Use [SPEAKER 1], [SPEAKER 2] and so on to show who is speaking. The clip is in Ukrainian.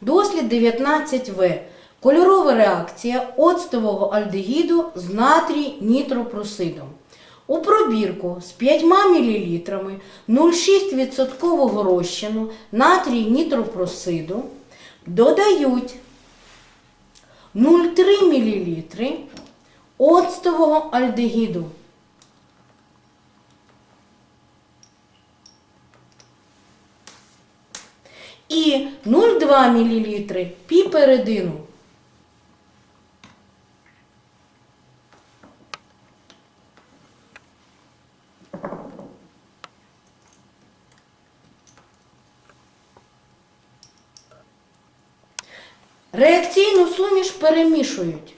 [SPEAKER 1] Дослід 19В. Кольорова реакція оцтового альдегіду з натрій нітропросидом. У пробірку з 5 мл 0,6% розчину натрій нітропросиду додають 0,3 мл оцтового альдегіду. І 0,2 мл піпередину. Реакційну суміш перемішують.